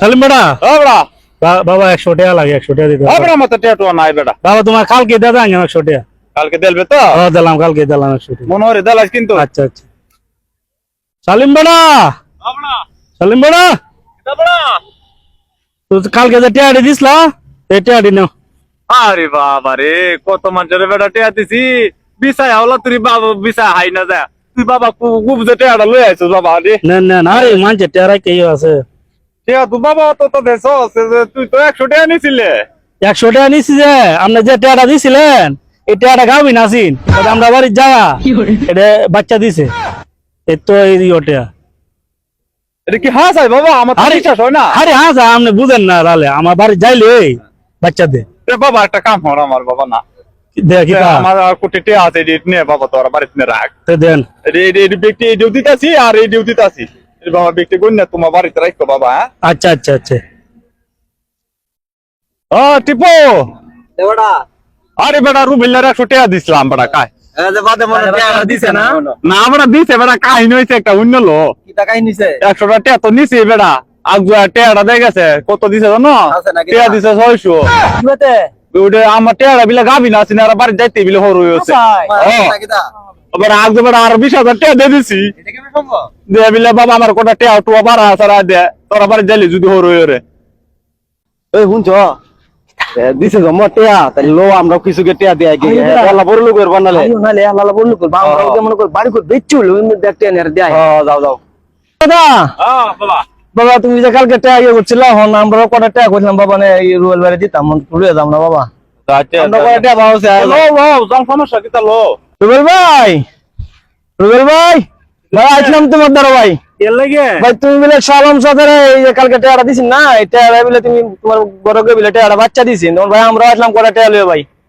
সালিম বেটা ও বড়া বা- বাবা একশো টাকা লাগে একশো টাকা দিতে ও হবে। বড়া মতো টেটু নাই বেটা বাবা তোমার কালকে দিয়ে দেন একশো টাকা কালকে দেলবে তো ও দিলাম কালকে দিলাম একশো টাকা মনে হরে দেলাস কিন্তু আচ্ছা আচ্ছা সালিম বেটা সালিম বেটা তো কালকে যে টিয়াড়ি দিসলা এই টিয়াড়ি নাও আরে বাবা রে কত মানুষের বেটা টেয়া দিছি বিছাই হাওলা তুই বাবা বিছাই হাই না যা তুই বাবা খুব যে টেয়াটা লই আইছিস বাবা রে নেন নেন আরে মানছে টিয়ারাই কে আছে টেয়া তুই বাবা তো তো দেশ তুই তো একশো টাকা নিছিলে। একশো টাকা নিছি যে আপনি যে টিয়াটা দিছিলেন এই টিয়াটা খাবি না এটা আমরা বাড়ির জায়গা। এটা বাচ্চা দিছে। এই তো এই ওটা এটা কি হাস আই বাবা? আমার তো বিশ্বাস হয় না। আরে হ্যাঁ আপনি বুঝেন না তাহলে। আমার বাড়ি যাইলে এই বাচ্চা দে বাবা একটা কাম হর আমার বাবা না। দেখি আমার আর কোটি টেয়া আছে এটি নে বাবা তোর বাড়িতে নে রাখ। দেন। এই আছি আর এই ডিউটি আছি বাবা ব্যক্তি গুণ না তোমার বাড়িতে রাখো বাবা হ্যাঁ? আচ্ছা আচ্ছা আচ্ছা। ও টিপো! আরে বেটা রুবিল্লার একশো টাকা দিছিলাম বেটা কাই? না? বেটা দিছে বেটা কাহিনী হয়েছে একটা অন্য লো কি একশো টাকা টেয়া তো নিছি বেটা। আগ টেয়াটা দিয়ে গেছে কত দিছে জানো? আছে টেয়া দিছে ছয়শো। আমার টেয়াটা বিলে গাবি না আছে বাড়ি যাইতে বিলে হরু হয়েছে এবার আগ বেটা আর বিশ হাজার টেয়া দিয়ে দিছি। এটা কেমন সম্ভব? দিয়ে বিলে বাবা আমার কোটা টেয়া টুয়া বারা সারা দে। তোরা বাড়ি যাইলি যদি হরু হয়ে ওই শুনছ? দিছে জমা টিয়া তাহলে লো আমরা কিছু কে টিয়া দিয়ে গিয়ে আল্লাহ বড় লোকের বানালে নালে। আল্লাহ বড় লোকের বাবা ওকে মনে কর বাড়ি করে বেচু লো এমনি দেখতে এনে দেয় যাও যাও। দাদা! বাবা বাবা তুমি যে কালকে টাকা ইয়ে করছিল হন আমরা কটা টাকা করছিলাম বাবা নে এই রুয়েল বাড়ি দিতাম তুলে দাম না বাবা। আমরা কটা টাকা লো সমস্যা কি তা লো? রুবেল ভাই! রুবেল ভাই! ভাই আসলাম তোমার দ্বারা ভাই। এর লাগে? ভাই তুমি বলে সালাম সাথে এই যে কালকে টাকাটা দিছিস না? এই টাকা বলে তুমি তোমার গরকে বলে টেয়ারা বাচ্চা দিছিস ভাই আমরা আসলাম কটা লিও ভাই।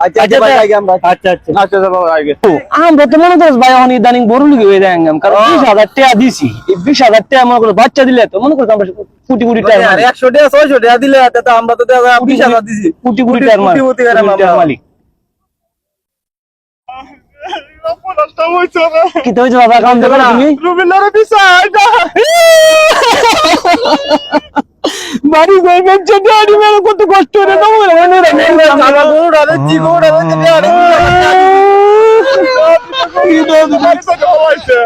আচ্ছা আচ্ছা আমরা আচ্ছা। আমরা তো মনে করিস ভাই এখন ইদানিং বড় লিগে হয়ে যায় কারণ বিশ হাজার টাকা দিছি। বিশ হাজার টাকা মনে করো বাচ্চা দিলে তো মনে করো আমরা কোটি কোটি টাকা একশো টাকা ছয়শো টাকা দিলে আমরা তো বিশ হাজার দিছি। কোটি কোটি টাকার মালিক। কোটি কোটি টাকার কোটি টাকার মালিক। কি তো বাবা কাউন্ট করো তুমি? রুবিল্লার বিষয় বাড়ি গই বেঁচে গাড়ি মেরে কত কষ্ট রে তো বলে মনে রে সালা গোড়া রে জি গোড়া রে রে আরে কি দোষ ভাই তো হইছে